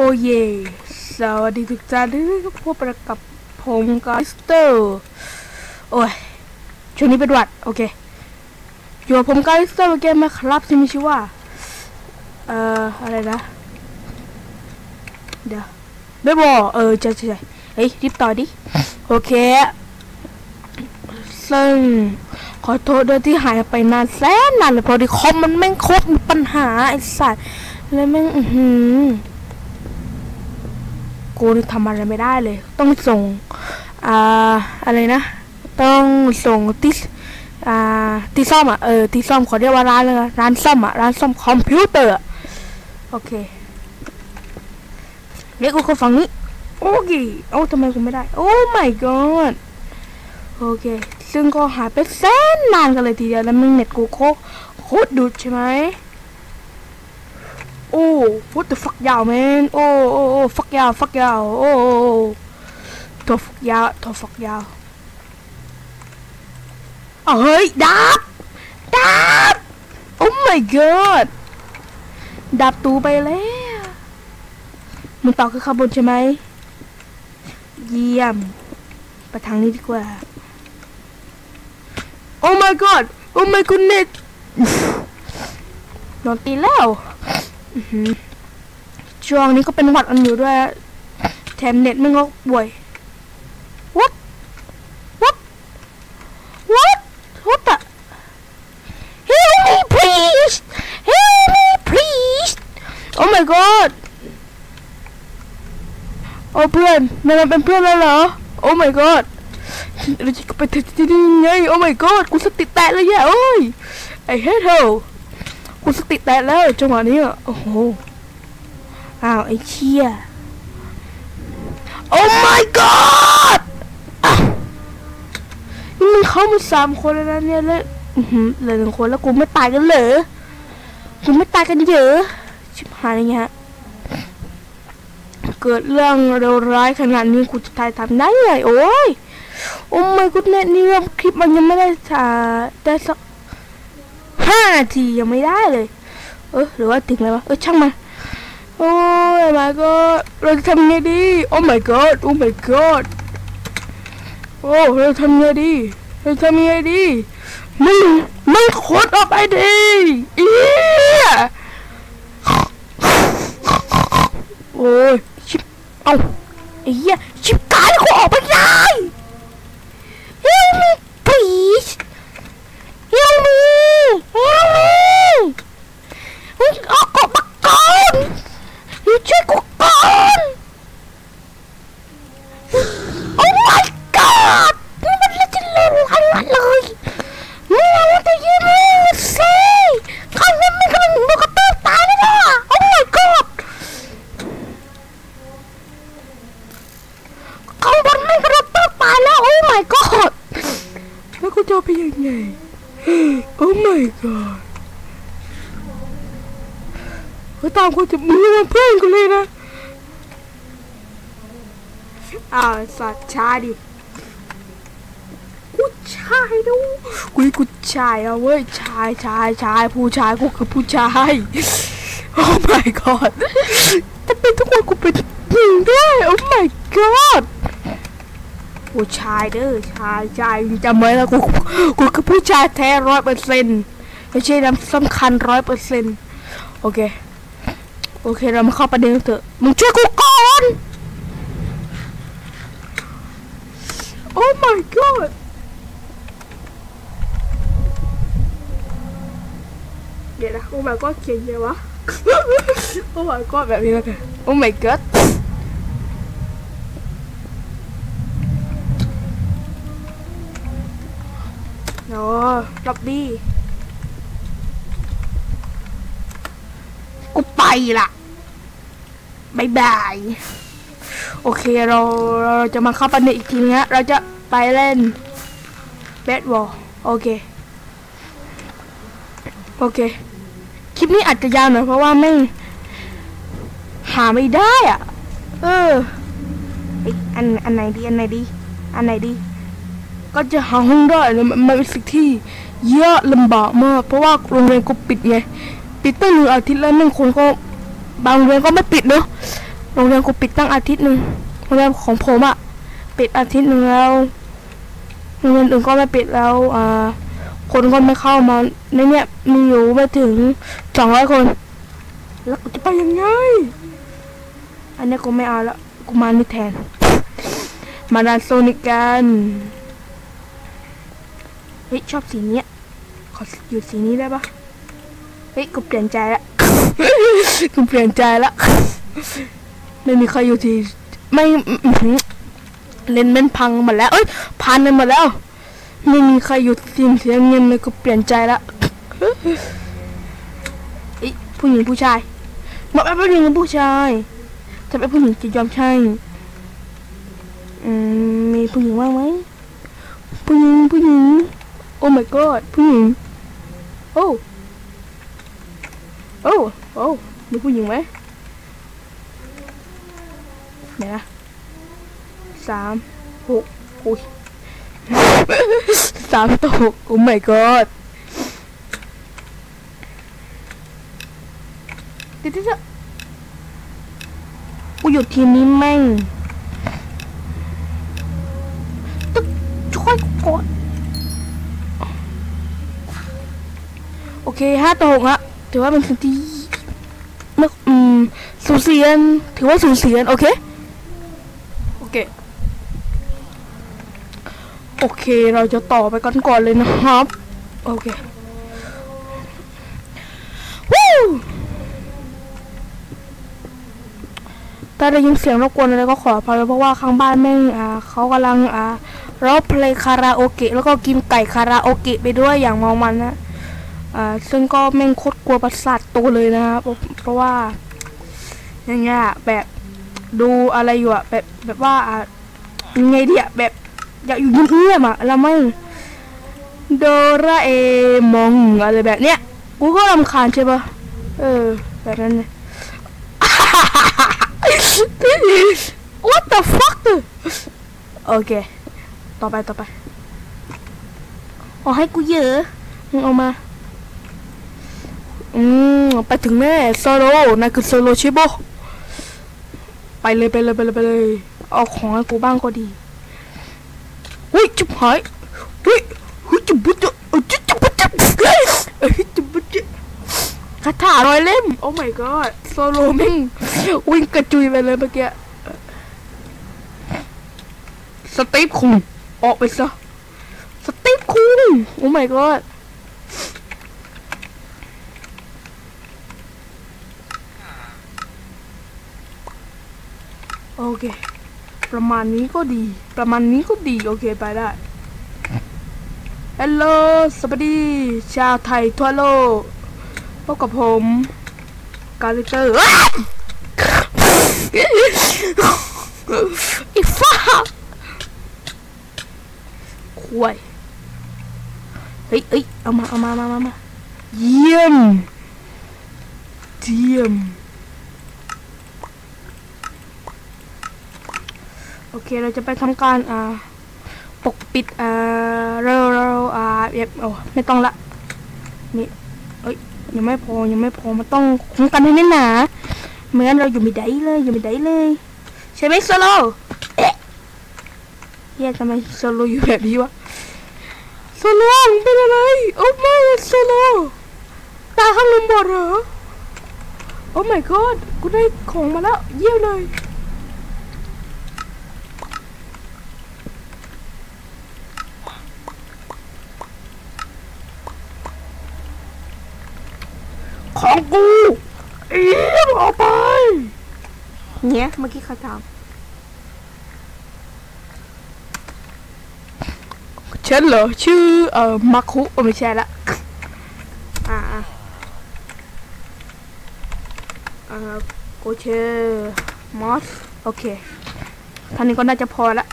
โอเย สวัสดีทุกท่านที่พบกับผมกาสเตอร์ โอ้ย ช่วงนี้เป็นวัด โอเค อยู่กับผมกาสเตอร์เกมมาครับที่มีชื่อว่า เอ่อ อะไรนะ เดี๋ยวเบสบอลเออใช่ใช่ใช่เฮ้ย รีบต่อดิ โอเค ซึ่ง ขอโทษด้วยที่หายไปนานแสนนานเลยพอดีคอมมันแม่งโคตรมีปัญหาไอ้สัตว์แล้วแม่ง อือหือ กูนี่ทำอะไรไม่ได้เลย ต้องส่งอ่าอะไรนะ ต้องส่งที่อ่าที่ซ่อมอะเออที่ซ่อมขอเรียกว่าร้านเลยร้านซ่อมอะร้านซ่อมคอมพิวเตอร์โอเคเรียกกูคนฝั่งนี้โอเคโอ้ทำไมกูไม่ได้ โอ้ my god โอเค ซึ่งก็หายไปแสนนานกันเลยทีเดียวแล้วมึงเน็ตกูโคโคตรดุดใช่ไหม โอ้ what the fuck ยาวแมนโอ้โอ้โอ้ fuck ยาว fuck ยาวโอ้โอ้โอ้ตัว fuck ยาวตัว fuck ยาวเอาเฮ้ยดับดับ oh my god ดับตูไปแล้วมึงต่อคือข้างบนใช่ไหมเยี่ยมไปทางนี้ดีกว่า oh my god oh my goodness โดนตีแล้ว ช่วงนี้ก็เป็นหวัดอันอยู่ด้วย แถมเน็ตมันก็ป่วย what what what what the help me please help me please oh my god โอ้เพื่อนมันมาเป็นเพื่อนแล้วเหรอ oh my god เราจะไปที่นี่ไง oh my god กูสติแตกเลยแย่โอ้ย I hate her กูสติแตกแล้วจังหวะนี้อะโอ้โหอ้าวไอ้เชี่ย Oh my god นี่มันเข้ามาสามคนแล้วนะเนี่ยแล้วอื้อหือเหลือหนึ่งคนแล้วกูไม่ตายกันเหรอกูไม่ตายกันเหรอชิบหายอย่างเงี้ยเกิดเรื่องเลวร้ายขนาดนี้กูจะตายทำได้ไงโอ้ยโอ้ my goodness นี่เรื่องคลิปมันยังไม่ได้ถ่ายได้สัก ห้านาทียังไม่ได้เลย เออหรือว่าถึงแล้ววะเออช่างมันโอ้ย my god เราจะทำไงดีโอ้ my god โอ้ my god โอ้เราทำไงดีเราทำไงดีมึงมึงขดออกไปดิเอียโอ้ยชิบเอาไอ้เหี้ยชิบกายกูออกไปได้ Help me please Help me Help me มึงออกออกมาก่อนมึงช่วยกูก่อน Oh my god นี่มันเล่นจะเลวร้ายเลยมึงเอาแต่ยืนมือสิข้างนั้นมันกำลังบุกกระตือตายแล้วนะ Oh my god ข้างบนมันกำลังตือตายแล้ว Oh my god แล้วกูจะเอาไปยังไง Oh my god เฮ้ยตามกูจะมึงมันเพื่อนกูเลยนะอ้าวสัตว์ชาดิกูชายดูกูกูชายเอะเว้ยชายชายชายผู้ชายกูคือผู้ชายโอ้ my god แต่เป็นทุกคนกูเป็นหญิงด้วยโอ้ my god ผู้ชายเด้อชายชายจำไว้แล้วกูกูคือผู้ชายแท้ร้อยเปอร์เซ็นต์ไม่ใช่น้ำสำคัญร้อยเปอร์เซ็นต์โอเค โอเคเรามาเข้าประเด็นกันเถอะมึงช่วยกูก่อนโอ้ my god เดี๋ยวนะโอ้ my god เขียนไงวะโอ้ my god แบบนี้แล้วกันโอ้ my god โอ้ล็อบบี้กูไปละ บายบาย โอเคเราเราจะมาเข้าประเด็นอีกทีนึงฮะเราจะไปเล่นเบสบอลโอเค โอเค คลิปนี้อาจจะยาวหน่อยเพราะว่าไม่ หาไม่ได้อะ เออเอ้ยอันอันไหนดี อันไหนดี อันไหนดี ก็จะหาห้องได้มันมันเป็นสิ่งที่เยากลำบากมาก เพราะว่าโรงเรียนก็ปิดไง ปิดตั้งหนึ่งอาทิตย์แล้วหนึ่งคนก็ บางโรงเรียนก็ไม่ปิดเนอะโรงเรียนกูปิดตั้งอาทิตย์หนึ่งโรงเรียนของผมอะปิดอาทิตย์หนึ่งแล้วโรงเรียนอื่นก็ไม่ปิดแล้วอ่าคนก็ไม่เข้ามาในเนี้ยมีอยู่ไม่ถึงสองร้อยคน แล้วกูจะไปยังไง อันเนี้ยกูไม่เอาละกูมานี่แทน มาดานโซนิกันเฮ้ยชอบสีเนี้ยขออยู่สีนี้ได้ปะเฮ้ยกูเปลี่ยนใจละ กูเปลี่ยนใจละไม่มีใครอยู่ที่ไม่เลนส์มันพังหมดแล้ว เอ้ยพันไปหมดแล้ว ไม่มีใครอยู่ทีมเสียเงินเลยกูเปลี่ยนใจละเอ้ผู้หญิงผู้ชายบอกว่าผู้หญิงผู้ชายถ้าเป็นผู้หญิงจะยอมใช่อืมมีผู้หญิงว่างไหมผู้หญิงผู้หญิง โอ้ my god ผู้หญิง โอ้ โอ้ โอ้มีผู้หญิงไหมเดี๋ยวนะสามหกอุ้ยสามต่อหกโอ้ my god เดี๋ยวเดี๋ยวเดี๋ยวกูอยู่ทีมนี้แม่งตึ๊กช่วยกูก่ อืม สูสีกันถือว่าสูสีกันโอเค โอเค โอเค เราจะต่อไปกันก่อนเลยนะครับ โอเควู้ถ้าได้ยินเสียงรบกวนอะไรก็ขออภัยเพราะว่าข้างบ้านแม่งอ่าเขากำลังอ่าร้องเพลงคาราโอเกะแล้วก็กินไก่คาราโอเกะไปด้วยอย่างเมองมันนะ อ่าซึ่งก็แม่งโคตรกลัวประสาทตัวเลยนะครับเพราะว่าอย่างเงี้ยแบบดูอะไรอยู่อะแบบแบบว่าอ่ายังไงดีอะแบบอยากอยู่เงียบๆอะแล้วไม่โดราเอมองอะไรแบบเนี้ยกูก็รำคาญใช่ปะเออแบบนั้นเนี่ย What the fuck โอเค ต่อไปต่อไปเอาให้กูเยอะ มึงเอามา อืมไปถึงแม่โซโลนายคือโซโลชิโบไปเลยไปเลยไปเลยไปเลย เอาของให้กูบ้างก็ดีอุ้ยจุบหายอุ้ยอุ้ยจุบบุจุอุ้ยจุบจุบบุจุเฮ้ยเอ้ยจุบบุจคาถาร้อยเล่ม โอ้ my god โซโลแม่งวิ่งกระจุยไปเลยเมื่อกี้สตีฟคุงออกไปซะสตีฟคุงโอ้ my god อเค ประมาณนี้ก็ดี ประมาณนี้ก็ดี โอเคไปได้ฮัลโหลสวัสดี ชาวไทยทั่วโลก พบกับผม กาลิเตอร์อีฟ้าควยเฮ้ยเฮ้ยเอามา เอามามามามาเยี่ยม เยี่ยม โอเคเราจะไปทำการอ่าปกปิดอ่าเราเราอ่าเอฟโอ้ไม่ต้องละนี่เอ้ยยังไม่พอยังไม่พอมันต้องคุ้มกันให้แน่นหนาเหมือนเราอยู่ไม่ได้เลยอยู่ไม่ได้เลย ใช่ไหมโซโลเอ๊ะแย่ทำไมโซโลอยู่แบบนี้วะโซโลเป็นอะไรโอ้ไม่โซโลตาข้างลมบอดเหรอโอ้ my god กูได้ของมาแล้ว เยี่ยมเลย ของกูเอียมออกไป เนี่ยเมื่อกี้เขาถามฉันเหรอชื่อเอ่อมาคุไม่ใช่ละอ่าอ่าเอ่อกูชื่อมอสโอเคท่านี้ก็น่าจะพอละ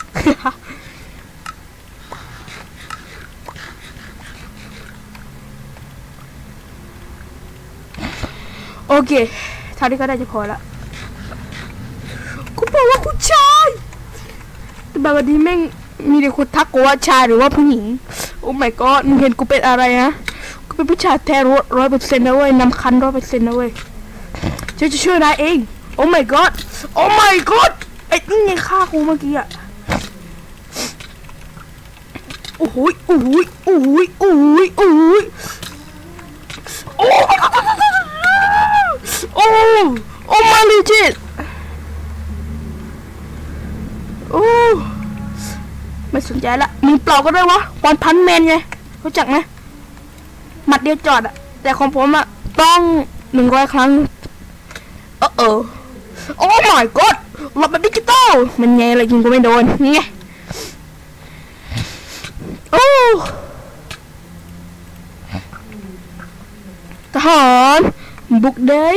โอเคเท่านี้ก็น่าจะพอละกูบอกว่าผู้ชายแต่แบบวันนี้แม่งมีแต่คนทักกูว่าชายหรือว่าผู้หญิง โอ้ my god มึงเห็นกูเป็นอะไรนะกูเป็นผู้ชายแท้ร้อยเปอร์เซ็นต์นะเว้ยนำคันร้อยเปอร์เซ็นต์นะเว้ยฉันจะช่วยนายเอง โอ้ my god โอ้ my god ไอ้นี่ไงฆ่ากูเมื่อกี้อะโอ้โหยโอ้โหยโอ้โหยโอ้โหยโอ้ยโอ้ my god โอ้โอ้ my legit โอ้ไม่สนใจละมึงเปล่าก็ได้วะวันพันแมนไงรู้จักไหมหมัดเดียวจอดอะแต่ของผมอะต้องหนึ่งร้อยครั้ง เออเออโอ้ my god หลบแบบดิจิตอลมันไงอะไรยิงก็ไม่โดนนี่ไงโอ้ทหาร บุกได้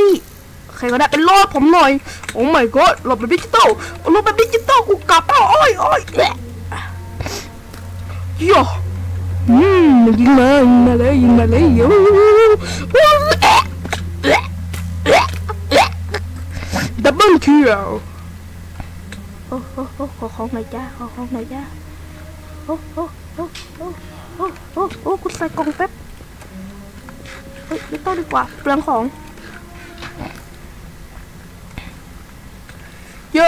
ใครก็ได้เป็นรอดผมหน่อย โอ้ my god หลบแบบดิจิตอลหลบแบบดิจิตอลกูกลับแล้วโอ้ยโอ้ยแหละโย่อืมยิงมายิงมาเลยยิงมาเลยโย่ดับเบิลคิวโอ้โหโอ้ขอของหน่อยจ้าขอของหน่อยจ้าโอ้โอ้โอ้โอ้โอ้โอ้โอ้คุณใส่กล่องแป๊บเฮ้ยไม่ต้องดีกว่าเปลืองของ โย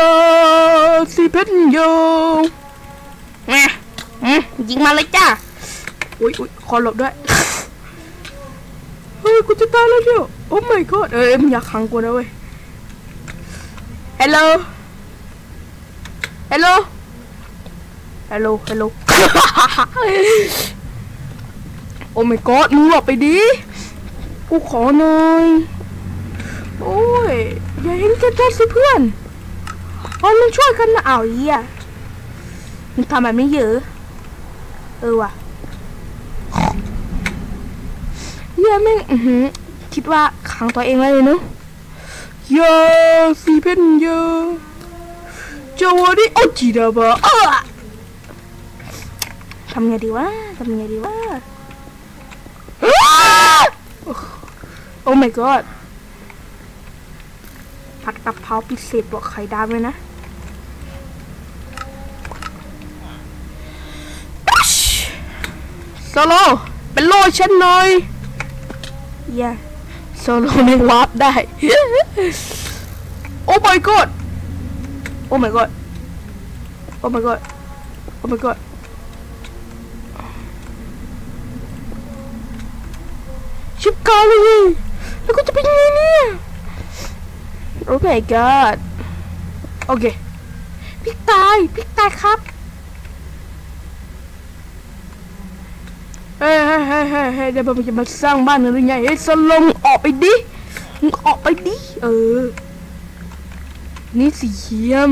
สีเพชรโยแม่อืมยิงมาเลยจ้าอุ้ยอุ้ยขอหลบด้วยเฮ้ยกูจะตายแล้วเนี่ยโอ้ my god เอ้ยมึงอยากขังกูนะเว้ย hello hello hello hello โอ้ my god มึงหลบไปดิ กูขอหน่อย โอ้ยอย่าเห็นแก่ตัวสิเพื่อนเอามันช่วยกันนะอ้าวเหี้ยมึงทำแบบนี้เยอะ เออว่ะเหี้ยแม่งอื้อหือคิดว่าขังตัวเองไว้เลยเนอะเยาสีเพนเยาจาวาดิโอ้จิดาบะเออทำไงดีวะทำไงดีวะโอ้ my god ผัดกะเพราพิเศษบอกไข่ดาวเลยนะโซโลเป็นโลฉันหน่อยเย่โซโลไม่วาร์ปได้ โอ้ my god โอ้ my god โอ้ my god โอ้ my god ชิบกาเลยแล้วก็จะเป็นยังไงเนี่ย โอ้ my god โอเคพี่ตายพี่ตายครับเฮ้ยเฮ้ยเฮ้ยเฮ้ยเดี๋ยวผมจะมาสร้างบ้านหรือไงเฮ้ยสลงออกไปดิมึงออกไปดิเออ นี่สีเขียม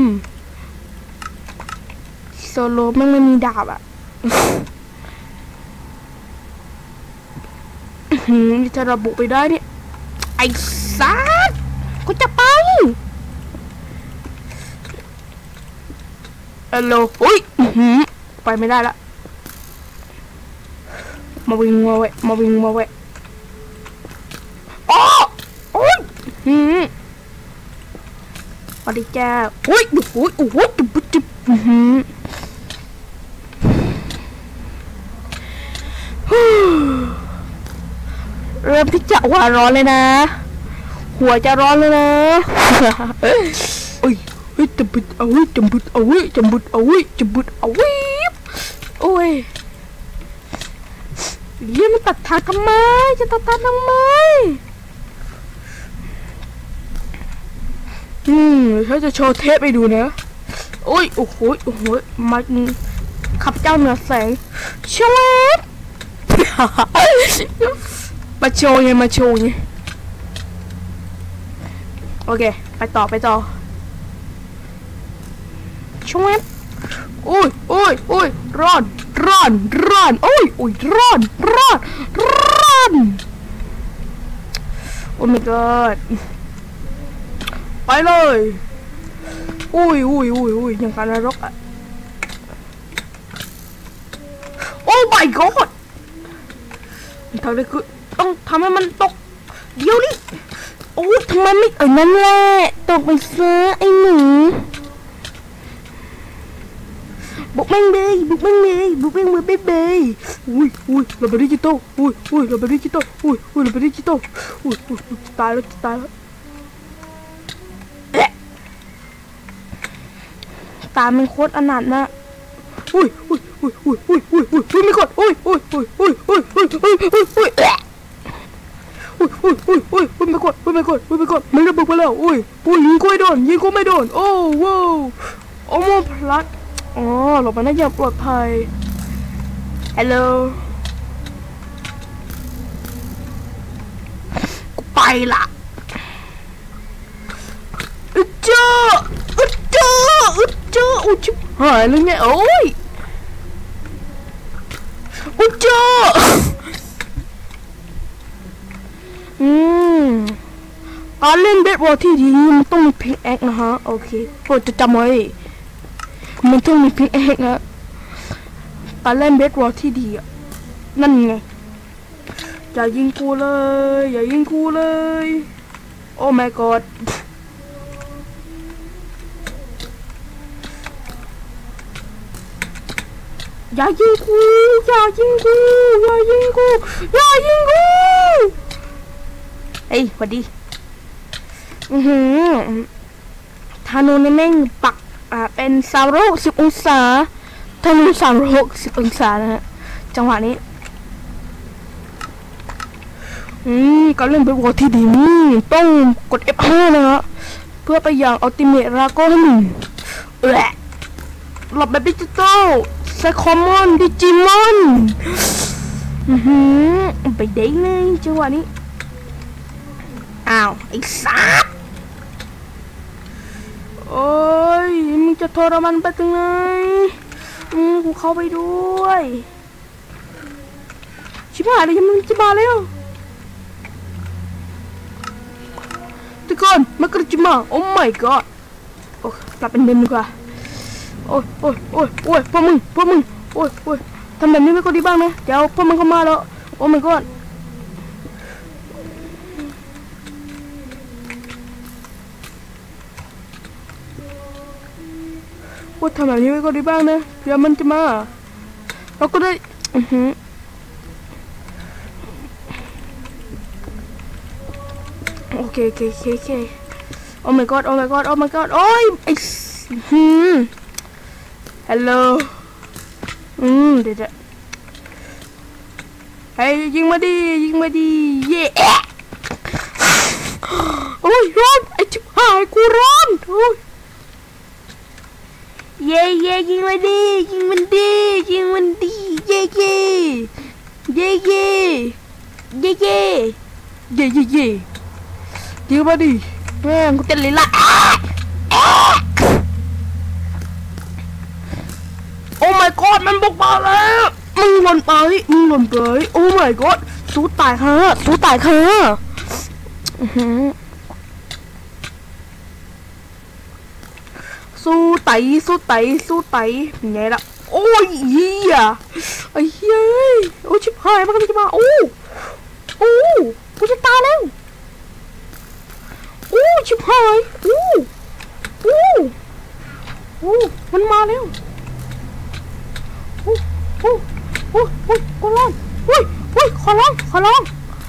โซโลมันไม่มีดาบอะอื้อหืมจะระบุไปได้เนี่ยไอ้สัส กูจะไปฮัลโหลอุ้ยอื้อหือไปไม่ได้ละ มาวิ่งมาเวะมาวิ่งมาเวะอ๋อโอ้ยหืมสวัสดีจ้าโอ้ยโอ้ยโอ้ยจุ๊บจุ๊บจุ๊บอื้อหืมฮู้เริ่มที่จะหัวร้อนเลยนะ หัวจะร้อนเลยนะ เอ้ยเฮ้ยจำบุดเอาไว้จำบุดเอาไว้จำบุดเอาไว้จำบุดเอาไว้โอ้ย เยี่ยมันตัดทางทำไม จะตัดทางทำไม อืมเขาจะโชว์เทปให้ดูนะ โอ้ย โอ้โห โอ้โห มันขับเจ้าเหนือแสงชวด มาโชว์ไงมาโชว์ไง โอเค ไปต่อไปต่อชวดโอ้ยโอ้ยโอ้ยร้อนร้อนร้อนโอ้ยโอ้ยร้อนร้อนร้อนโอ้ my god ไปเลยอุ้ยอุ้ยอุ้ยอุ้ยยังการนรกอะโอ้ my god ทำได้คือต้องทำให้มันตก เดี๋ยวนี้ อู้ทำไมไม่เอานั่นแหละตกไปซะไอ้หนูบุกแม่งเลยบุกแม่งเลยบุกแม่งมือเบ๊ะเบ๊ะอุ้ยอุ้ยเราไปดิจิตอลอุ้ยอุ้ยเราไปดิจิตอลอุ้ยอุ้ยเราไปดิจิตอลอุ้ยอุ้ยตายแล้วตายแล้วตามันโคตรอนาถมากอุ้ยอุ้ยอุ้ยอุ้ยอุ้ยอุ้ยอุ้ยมีคนอุ้ยอุ้ยอุ้ยอุ้ยอุ้ยอุ้ยอุ้ย อุ้ยอุ้ยอุ้ยอุ้ยไม่กดอุ้ยไม่กดอุ้ยไม่กดมันระเบิดไปแล้วอุ้ยอุ้ยยิงกูไม่โดนยิงกูไม่โดนโอ้ว้าวโอ้โมพลัดอ๋อหลบมาได้อย่างปลอดภัยฮัลโหลกูไปละอึดเจ้าอึดเจ้าอึดเจ้าอุ้ยชิบหายเลยเนี่ยโอ้ยอึดเจ้าอืม การเล่นเบสบอลที่ดีมันต้องมีพิกแอคนะฮะโอเคโปรดจะจำไว้มันต้องมีพิกแอคนะการเล่นเบสบอลที่ดีอะนั่นไงอย่ายิงกูเลยอย่ายิงกูเลย โอ้ my god อย่ายิงกูอย่ายิงกูอย่ายิงกูอย่ายิงกูเฮ้ยสวัสดี อือหือธนูนี่แม่งปักอ่าเป็นสามร้อยหกสิบองศาธนูสามร้อยหกสิบองศานะฮะจังหวะนี้อืมการเล่นเบสบอลที่ดีนี่ต้องกด F5 นะฮะเพื่อไปอย่างอัลติเมทราโก้อนเอะหลบแบบดิจิตอลไซคอมอนดิจิมอนอือหือไปเด้งเลยจังหวะนี้อ้าวไอ้สัส โอ้ยมึงจะทรมานไปถึงไหนอืมกูเข้าไปด้วย ชิบหายเลยยังมึงจะมาแล้วทุกคนมากระจิมา โอ้ my god โอ้กลับเป็นเดิมดีกว่าโอ้ยโอ้ยโอ้ยโอ้ยพวกมึงพวกมึงโอ้ยโอ้ยทำแบบนี้ไม่ก็ดีบ้างนะเดี๋ยวพวกมันเข้ามาแล้วโอ้ my god What time are như going to bang there? You're meant to ma. What could I? Mm-hmm. Okay, okay, okay, okay. Oh my god, oh my god, oh my god. ôi, I... Ừ. Hello. Hmm, để it. Hey, giết mà đi, giết mà đi. Yeah. Ôi, Ron, ai chụp hai cô Ron. Ôi. เฮ้ยยิงมาดิยิงมาดิเย่แอะโอ้ยร้อนไอ้ชิบหายกูร้อนโอ้ยเย่เย่ยิงมันดียิงมันดียิงมันดีเย่เย่เย่เย่เย่เย่เย่เย่เย่ยิงมาดิแม่งกูเต้นเลยละโอ้ my god มันบุกมาแล้วมึงหล่นไปมึงหล่นไปโอ้ my god สู้ตายค่ะสู้ตายค่ะอื้อหือ สู้ไตสู้ไตสู้ไตเป็นไงล่ะ โอ้ยเฮียไอ้เฮ้ยโอ้ยชิบหายมันกำลังจะมาโอ้โอ้กูจะตายแล้วโอ้ชิบหายโอ้โอ้โอ้มันมาแล้วโอ้โอ้โอ้โอ้ขอร้องโอ้ยโอ้ยขอร้องขอร้อง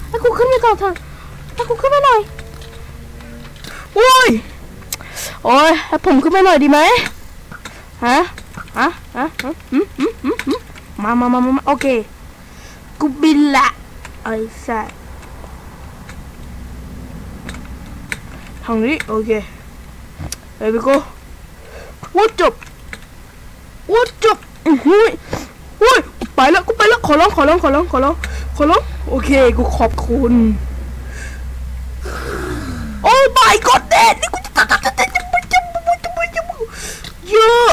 ให้กูขึ้นไปก่อนเถอะให้กูขึ้นไปหน่อยโอ้ย โอ้ยให้ผมขึ้นไปหน่อยดีไหมฮะฮะฮะอืมอืมอืมอืมมามามามาโอเค กูบินละไอ้สัสทางนี้โอเคเฮ้ยพี่โก้วัดจบวัดจบอุ้ยอุ้ยไปแล้วกูไปแล้วขอร้องขอร้องขอร้องขอร้องขอร้องโอเคกูขอบคุณ โอ้ my god เด็ดนี่กูจะตัดตัดตัดตัดจะมึงจะมึงจะมึงจะมึงเยอะ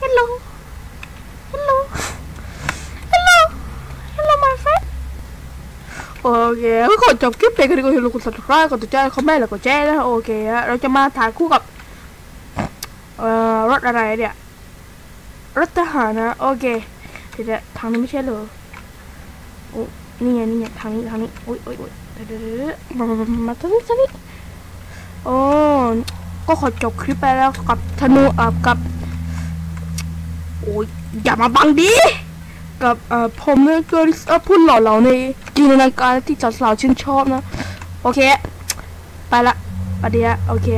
ฮัลโหลฮัลโหลฮัลโหลฮัลโหล my friend โอเคก็ขอจบคลิปเพลงกันดีกว่าอย่าลืมกด subscribe กดติดตามคอมเมนต์แล้วกดแชร์นะโอเคฮะเราจะมาถ่ายคู่กับเอ่อรถอะไรเนี่ยรถทหารนะโอเคเดี๋ยวทางนี้ไม่ใช่เหรอโอ้นี่ไงนี่ไงทางนี้ทางนี้โอ้ยโอ้ยโอ้ยเดี๋ยวเดี๋ยวเดี๋ยวมามามาทางนี้ทางนี้โอ้ก็ขอจบคลิปไปแล้วกับธนูอะกับโอ้ยอย่ามาบังดิไป กับเอ่อผมเนี่ยก็เอ่อพูดหล่อเหลาในจินตนาการที่สาวๆชื่นชอบนะ โอเค ไปละประเดี๋ยวโอเค